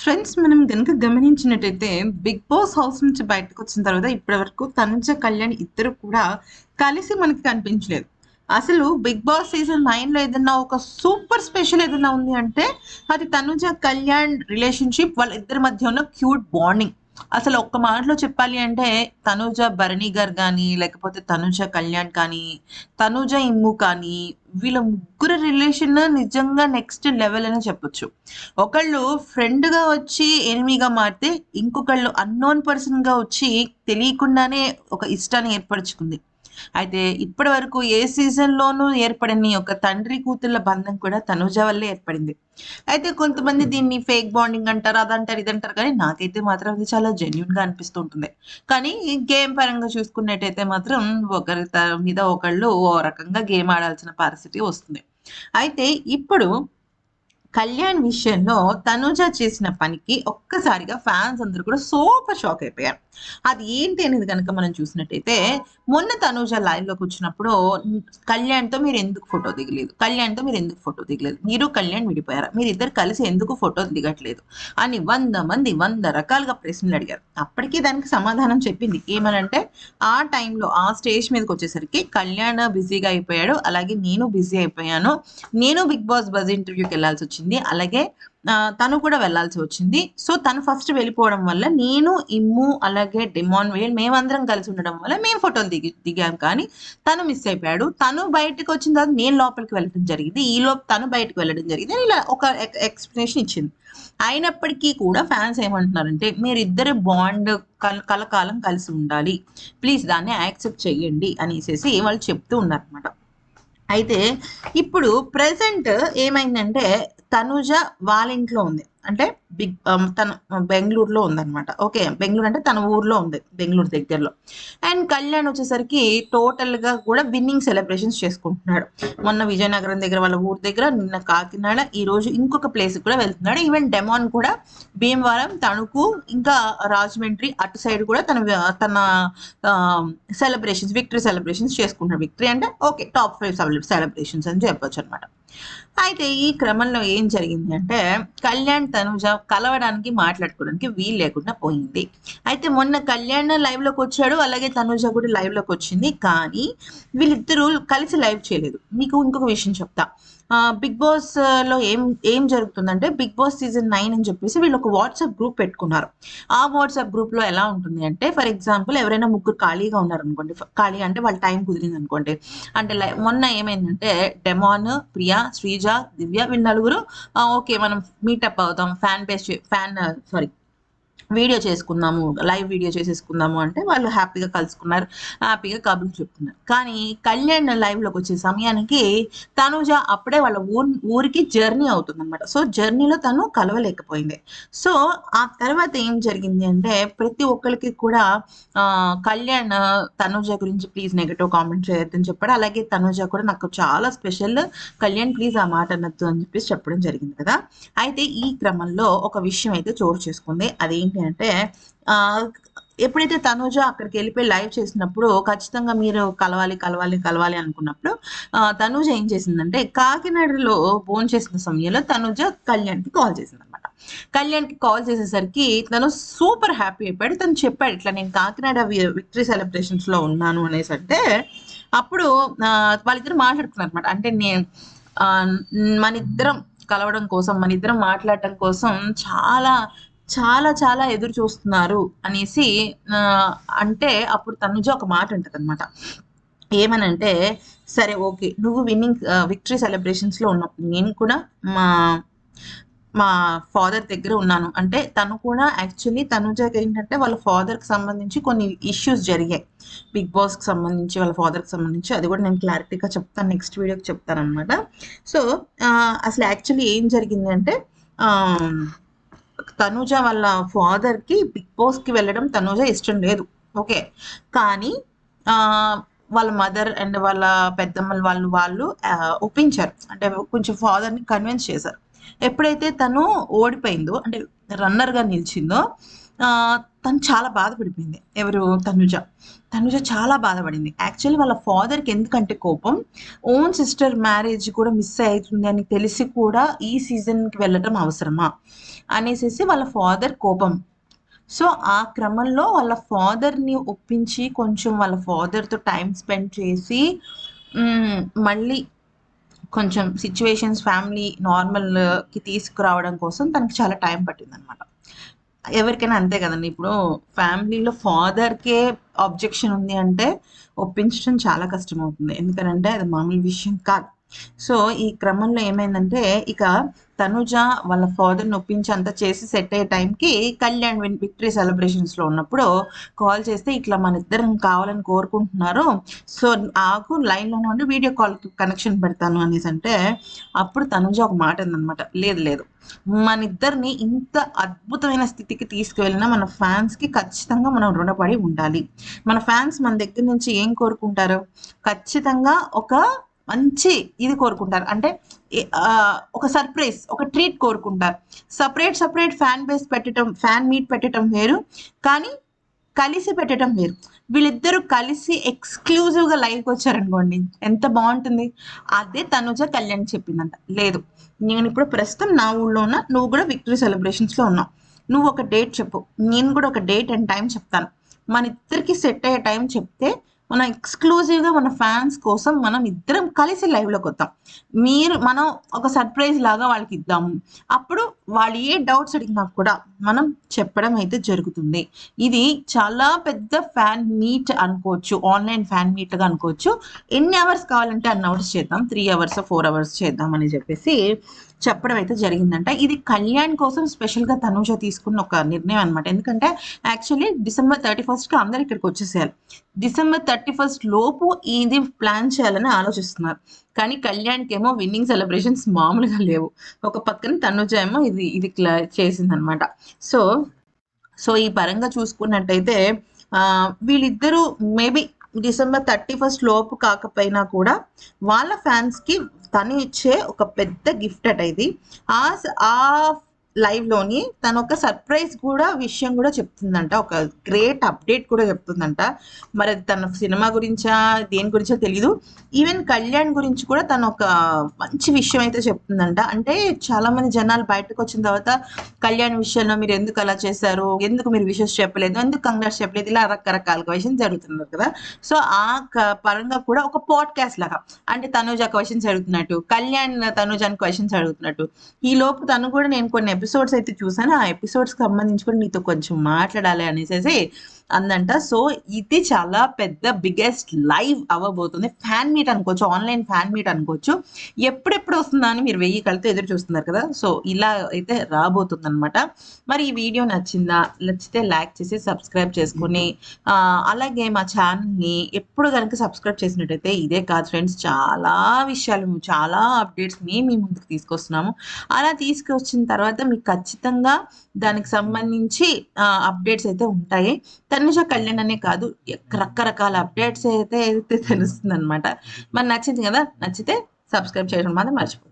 Friends మనం గనుక గమనించినట్టయితే బిగ్ బాస్ హౌస్ నుంచి బయటకు వచ్చిన తర్వాత ఇప్పటి వరకు తనుజ కళ్యాణ్ ఇద్దరు కూడా కలిసి మనకి కనిపించలేదు. అసలు బిగ్ బాస్ సీజన్ నైన్లో ఏదన్నా ఒక సూపర్ స్పెషల్ ఏదన్నా ఉంది అంటే అది తనుజ కళ్యాణ్ రిలేషన్షిప్ వాళ్ళ ఇద్దరి మధ్య ఉన్న క్యూట్ బాండింగ్ అసలు ఒక్క మాటలో చెప్పాలి అంటే తనుజ భరణి గారు కానీ లేకపోతే తనుజ కళ్యాణ్ కానీ తనుజ ఇమ్ము కానీ వీళ్ళ ముగ్గురు రిలేషన్ నిజంగా నెక్స్ట్ లెవెల్ అని చెప్పొచ్చు. ఒకళ్ళు ఫ్రెండ్గా వచ్చి ఎనిమిగా మారితే ఇంకొకళ్ళు అన్నోన్ పర్సన్గా వచ్చి తెలియకుండానే ఒక ఇష్టాన్ని ఏర్పరచుకుంది. అయితే ఇప్పటి వరకు ఏ సీజన్ లోనూ ఏర్పడని ఒక తండ్రి కూతుళ్ళ బంధం కూడా తనుజ వల్లే ఏర్పడింది. అయితే కొంతమంది దీన్ని ఫేక్ బాండింగ్ అంటారు అదంటారు ఇదంటారు కానీ నాకైతే మాత్రం ఇది చాలా జెన్యున్గా అనిపిస్తుంటుంది. కానీ గేమ్ పరంగా చూసుకున్నట్టయితే మాత్రం ఒకరి మీద ఒకళ్ళు ఓ రకంగా గేమ్ ఆడాల్సిన పరిస్థితి వస్తుంది. అయితే ఇప్పుడు కళ్యాణ్ విషయంలో తనుజ చేసిన పనికి ఒక్కసారిగా ఫ్యాన్స్ అందరూ కూడా సూపర్ షాక్ అయిపోయారు. అది ఏంటి అనేది కనుక మనం చూసినట్టయితే మొన్న తనుజ లైవ్లోకి వచ్చినప్పుడు కళ్యాణ్తో మీరు ఎందుకు ఫోటో దిగలేదు? కళ్యాణ్తో మీరు ఎందుకు ఫోటో దిగలేదు? మీరు కళ్యాణ్ విడిపోయారు? మీరు ఇద్దరు కలిసి ఎందుకు ఫోటో దిగట్లేదు? అని వంద మంది వంద రకాలుగా ప్రశ్నలు అడిగారు. అప్పటికి దానికి సమాధానం చెప్పింది ఏమనంటే ఆ టైంలో ఆ స్టేజ్ మీదకి వచ్చేసరికి కళ్యాణ్ బిజీగా అయిపోయాడు. అలాగే నేను బిజీ అయిపోయాను. నేను బిగ్ బాస్ బజ్ ఇంటర్వ్యూకి వెళ్ళాల్సి వచ్చింది. అలాగే తను కూడా వెళ్ళాల్సి వచ్చింది. సో తను ఫస్ట్ వెళ్ళిపోవడం వల్ల నేను ఇమ్ము అలాగే డిమాన్ వేల్ మేమందరం కలిసి ఉండడం వల్ల మేము ఫోటోలు దిగి దిగాం. కానీ తను మిస్ అయిపోయాడు. తను బయటకు వచ్చిన తర్వాత నేను లోపలికి వెళ్ళడం జరిగింది. ఈ లోపు తను బయటకు వెళ్ళడం జరిగింది అని ఇలా ఒక ఎక్స్ప్లెనేషన్ ఇచ్చింది. అయినప్పటికీ కూడా ఫ్యాన్స్ ఏమంటున్నారంటే మీరిద్దరు బాండ్ కలకాలం కలిసి ఉండాలి. ప్లీజ్ దాన్ని యాక్సెప్ట్ చెయ్యండి అనేసి వాళ్ళు చెప్తూ ఉన్నారనమాట అయితే ఇప్పుడు ప్రెసెంట్ ఏమైందంటే తనుజ వాళ్ళ ఇంట్లో ఉంది. అంటే బిగ్ um, తన uh, బెంగళూరులో ఉందన్నమాట. ఓకే బెంగళూరు అంటే తన ఊర్లో ఉంది బెంగళూరు దగ్గరలో. అండ్ కళ్యాణ్ వచ్చేసరికి టోటల్గా కూడా విన్నింగ్ సెలబ్రేషన్స్ చేసుకుంటున్నాడు. మొన్న విజయనగరం దగ్గర వాళ్ళ ఊరు దగ్గర నిన్న కాకినాడ ఈ రోజు ఇంకొక ప్లేస్ కూడా వెళ్తున్నాడు. ఈవెన్ డెమాన్ కూడా భీమవరం తణుకు ఇంకా రాజమండ్రి అటు సైడ్ కూడా తన తన సెలబ్రేషన్స్ విక్టరీ సెలబ్రేషన్స్ చేసుకుంటున్నాడు. విక్టరీ అంటే ఓకే టాప్ ఫైవ్ సెలబ్రేషన్స్ అని చెప్పొచ్చు అనమాట అయితే ఈ క్రమంలో ఏం జరిగింది అంటే కళ్యాణ్ తనుజ కలవడానికి మాట్లాడుకోవడానికి వీలు లేకుండా పోయింది. అయితే మొన్న కళ్యాణ్ లైవ్లోకి వచ్చాడు అలాగే తనుజ కూడా లైవ్లోకి వచ్చింది. కానీ వీళ్ళిద్దరూ కలిసి లైవ్ చేయలేదు. మీకు ఇంకొక విషయం చెప్తా. బిగ్ బాస్లో ఏం ఏం జరుగుతుందంటే బిగ్ బాస్ సీజన్ నైన్ అని చెప్పేసి వీళ్ళు ఒక వాట్సాప్ గ్రూప్ పెట్టుకున్నారు. ఆ వాట్సాప్ గ్రూప్లో ఎలా ఉంటుంది అంటే ఫర్ ఎగ్జాంపుల్ ఎవరైనా ముగ్గురు ఖాళీగా ఉన్నారు అనుకోండి ఖాళీ అంటే వాళ్ళ టైం కుదిరింది అనుకోండి అంటే మొన్న ఏమైందంటే డెమాన్ ప్రియా శ్రీజ దివ్య వీళ్ళు నలుగురు ఓకే మనం మీటప్ అవుతాం fan base fan sorry video చేసుకుందాము లైవ్ వీడియో చేసేసుకుందాము అంటే వాళ్ళు హ్యాపీగా కలుసుకున్నారు హ్యాపీగా కబుర్లు చెప్తున్నారు. కానీ కళ్యాణ్ లైవ్లోకి వచ్చే సమయానికి తనుజ అప్పుడే వాళ్ళ ఊరు ఊరికి జర్నీ అవుతుంది అనమాట సో జర్నీలో తను కలవలేకపోయింది. సో ఆ తర్వాత ఏం జరిగింది అంటే ప్రతి ఒక్కరికి కూడా కళ్యాణ్ తనుజ గురించి ప్లీజ్ నెగటివ్ కామెంట్ చేయొద్దని చెప్పాడు. అలాగే తనుజ కూడా నాకు చాలా స్పెషల్ కళ్యాణ్ ప్లీజ్ ఆ మాట అనొద్దు అని చెప్పేసి చెప్పడం జరిగింది కదా. అయితే ఈ క్రమంలో ఒక విషయం అయితే చోటు చేసుకుంది. అదేంటి అంటే ఆ ఎప్పుడైతే తనుజ అక్కడికి వెళ్ళిపోయి లైవ్ చేసినప్పుడు ఖచ్చితంగా మీరు కలవాలి కలవాలి కలవాలి అనుకున్నప్పుడు ఆ, తనుజ ఏం చేసిందంటే కాకినాడలో ఫోన్ చేసిన సమయంలో తనుజ కళ్యాణ్కి కాల్ చేసింది అనమాట కళ్యాణ్కి కాల్ చేసేసరికి తను సూపర్ హ్యాపీ అయిపోయాడు. తను చెప్పాడు ఇట్లా నేను కాకినాడ విక్టరీ సెలబ్రేషన్స్లో ఉన్నాను అనేసి అంటే అప్పుడు వాళ్ళిద్దరు మాట్లాడుకున్నారు అనమాట అంటే నేను మన ఇద్దరం కలవడం కోసం మన ఇద్దరం మాట్లాడటం కోసం చాలా చాలా చాలా ఎదురు చూస్తున్నారు అనేసి అంటే అప్పుడు తనుజ ఒక మాట ఉంటుంది అనమాట ఏమనంటే సరే ఓకే నువ్వు విన్నింగ్ విక్టరీ సెలబ్రేషన్స్లో ఉన్నావు నేను కూడా మా మా ఫాదర్ దగ్గర ఉన్నాను. అంటే తను కూడా యాక్చువల్లీ తనుజకి ఏంటంటే వాళ్ళ ఫాదర్కి కి సంబంధించి కొన్ని ఇష్యూస్ జరిగాయి. బిగ్ బాస్కి సంబంధించి వాళ్ళ ఫాదర్కి కి సంబంధించి. అది కూడా నేను క్లారిటీగా చెప్తాను నెక్స్ట్ వీడియోకి చెప్తాను అనమాట సో అసలు యాక్చువల్లీ ఏం జరిగింది అంటే తనుజ వాళ్ళ ఫాదర్కి కి బిగ్ బాస్కి వెళ్ళడం తనుజ ఇష్టం లేదు. ఓకే? కానీ వాళ్ళ మదర్ అండ్ వాళ్ళ పెద్దమ్మల వాళ్ళు వాళ్ళు ఒప్పించారు. అంటే కొంచెం ఫాదర్ని కన్విన్స్ చేశారు. ఎప్పుడైతే తను ఓడిపోయిందో అంటే రన్నర్గా నిలిచిందో తను చాలా బాధపడిపోయింది. ఎవరు? తనుజ. తనుజ చాలా బాధపడింది. యాక్చువల్లీ వాళ్ళ ఫాదర్కి ఎందుకంటే కోపం ఓన్ సిస్టర్ మ్యారేజ్ కూడా మిస్ అవుతుంది అని తెలిసి కూడా ఈ సీజన్కి వెళ్ళటం అవసరమా? అనేసి వాళ్ళ ఫాదర్ కోపం. సో ఆ క్రమంలో వాళ్ళ ఫాదర్ని ఒప్పించి కొంచెం వాళ్ళ ఫాదర్తో టైం స్పెండ్ చేసి మళ్ళీ కొంచెం సిచ్యువేషన్స్ ఫ్యామిలీ నార్మల్కి తీసుకురావడం కోసం తనకి చాలా టైం పట్టింది అనమాట ఎవరికైనా అంతే కదండి. ఇప్పుడు ఫ్యామిలీలో ఫాదర్కే ఆబ్జెక్షన్ ఉంది అంటే ఒప్పించడం చాలా కష్టం అవుతుంది ఎందుకంటే అది మామూలు విషయం కాదు. సో ఈ క్రమంలో ఏమైందంటే ఇక తనుజ వాళ్ళ ఫాదర్ని ఒప్పించి అంతా చేసి సెట్ అయ్యే టైంకి కళ్యాణ్ విన్ విక్టరీ సెలబ్రేషన్స్లో ఉన్నప్పుడు కాల్ చేస్తే ఇట్లా మన ఇద్దరం కావాలని కోరుకుంటున్నారు. సో ఆకు లైన్లోనే ఉండి వీడియో కాల్ కనెక్షన్ పెడతాను అనేసి అంటే అప్పుడు తనుజ ఒక మాట ఉందన్నమాట లేదు లేదు. మన ఇద్దరిని ఇంత అద్భుతమైన స్థితికి తీసుకువెళ్ళిన మన ఫ్యాన్స్కి ఖచ్చితంగా మనం రుణపడి ఉండాలి. మన ఫ్యాన్స్ మన దగ్గర నుంచి ఏం కోరుకుంటారు? ఖచ్చితంగా ఒక మంచి ఇది కోరుకుంటారు. అంటే ఒక సర్ప్రైజ్ ఒక ట్రీట్ కోరుకుంటారు. సపరేట్ సపరేట్ ఫ్యాన్ బేస్ పెట్టడం ఫ్యాన్ మీట్ పెట్టడం వేరు. కానీ కలిసి పెట్టడం వేరు. వీళ్ళిద్దరూ కలిసి ఎక్స్క్లూజివ్గా లైవ్కి వచ్చారనుకోండి ఎంత బాగుంటుంది? అదే తనుజ కళ్యాణ్ చెప్పిందంట. లేదు నేను ఇప్పుడు ప్రస్తుతం నా ఊళ్ళో ఉన్నా నువ్వు కూడా విక్టరీ సెలబ్రేషన్స్లో ఉన్నావు. నువ్వు ఒక డేట్ చెప్పు. నేను కూడా ఒక డేట్ అండ్ టైం చెప్తాను. మన ఇద్దరికి సెట్ అయ్యే టైం చెప్తే మనం ఎక్స్క్లూజివ్గా మన ఫ్యాన్స్ కోసం మనం ఇద్దరం కలిసి లైవ్లోకి వద్దాం. మీరు మనం ఒక సర్ప్రైజ్ లాగా వాళ్ళకి ఇద్దాము. అప్పుడు వాళ్ళు ఏ డౌట్స్ అడిగినా కూడా మనం చెప్పడం అయితే జరుగుతుంది. ఇది చాలా పెద్ద ఫ్యాన్ మీట్ అనుకోవచ్చు. ఆన్లైన్ ఫ్యాన్ మీట్గా అనుకోవచ్చు. ఎన్ని అవర్స్ కావాలంటే అన్ని అవర్స్ చేద్దాం. త్రీ అవర్స్ ఫోర్ అవర్స్ చేద్దాం అని చెప్పేసి చెప్పడం అయితే జరిగిందంట. ఇది కళ్యాణ్ కోసం స్పెషల్గా తనూజ తీసుకున్న ఒక నిర్ణయం అనమాట ఎందుకంటే యాక్చువల్లీ డిసెంబర్ థర్టీ ఫస్ట్కి అందరు ఇక్కడికి వచ్చేసేయాలి డిసెంబర్ థర్టీ ఫస్ట్ లోపు ఇది ప్లాన్ చేయాలని ఆలోచిస్తున్నారు. కానీ కళ్యాణ్కి ఏమో విన్నింగ్ సెలబ్రేషన్స్ మామూలుగా లేవు. ఒక పక్కన తనుజ ఏమో ఇది ఇది చేసిందనమాట సో సో ఈ పరంగా చూసుకున్నట్టయితే వీళ్ళిద్దరూ మేబీ డిసెంబర్ థర్టీ ఫస్ట్ లోపు కాకపోయినా కూడా వాళ్ళ ఫ్యాన్స్కి తను ఇచ్చే ఒక పెద్ద గిఫ్ట్ అట ఇది. ఆ ఆ లైవ్లోని తను ఒక సర్ప్రైజ్ కూడా విషయం కూడా చెప్తుందంట. ఒక గ్రేట్ అప్డేట్ కూడా చెప్తుందంట. మరి అది తన సినిమా గురించా దేని గురించో తెలీదు. ఈవెన్ కళ్యాణ్ గురించి కూడా తను ఒక మంచి విషయం అయితే చెప్తుందంట. అంటే చాలా మంది జనాలు బయటకు వచ్చిన తర్వాత కళ్యాణ్ విషయంలో మీరు ఎందుకు అలా చేశారు? ఎందుకు మీరు విషెస్ చెప్పలేదు? ఎందుకు కంగ్రాట్స్ చెప్పలేదు? ఇలా రకరకాల క్వశ్చన్స్ జరుగుతున్నారు కదా. సో ఆ క- పరంగా కూడా ఒక పాడ్కాస్ట్ లాగా. అంటే తనుజ క్వశ్చన్స్ అడుగుతున్నట్టు కళ్యాణ్ తనుజాని క్వశ్చన్స్ అడుగుతున్నట్టు. ఈ లోపు తను కూడా నేను కొన్ని ఎపిసోడ్స్ అయితే చూసాను ఆ ఎపిసోడ్స్కి సంబంధించి కూడా నీతో కొంచెం మాట్లాడాలి అనేసి అందంట. సో ఇది చాలా పెద్ద బిగ్గెస్ట్ లైవ్ అవ్వబోతుంది. ఫ్యాన్ మీట్ అనుకోవచ్చు ఆన్లైన్ ఫ్యాన్ మీట్ అనుకోవచ్చు. ఎప్పుడెప్పుడు వస్తుందా అని మీరు వెయ్యి కలితే ఎదురు చూస్తున్నారు కదా. సో ఇలా అయితే రాబోతుంది అనమాట మరి ఈ వీడియో నచ్చిందా? నచ్చితే లైక్ చేసి సబ్స్క్రైబ్ చేసుకొని అలాగే మా ఛానల్ని ఎప్పుడు కనుక సబ్స్క్రైబ్ చేసినట్టయితే ఇదే కాదు ఫ్రెండ్స్ చాలా విషయాలు చాలా అప్డేట్స్ మేము మీ ముందుకు తీసుకొస్తున్నాము. అలా తీసుకొచ్చిన తర్వాత మీకు ఖచ్చితంగా దానికి సంబంధించి అప్డేట్స్ అయితే ఉంటాయి. తనుష కళ్యాణ్ అనే కాదు రకరకాల అప్డేట్స్ అయితే అయితే తెలుస్తుంది అనమాట మరి నచ్చింది కదా? నచ్చితే సబ్స్క్రైబ్ చేయడం మాత్రం మర్చిపో.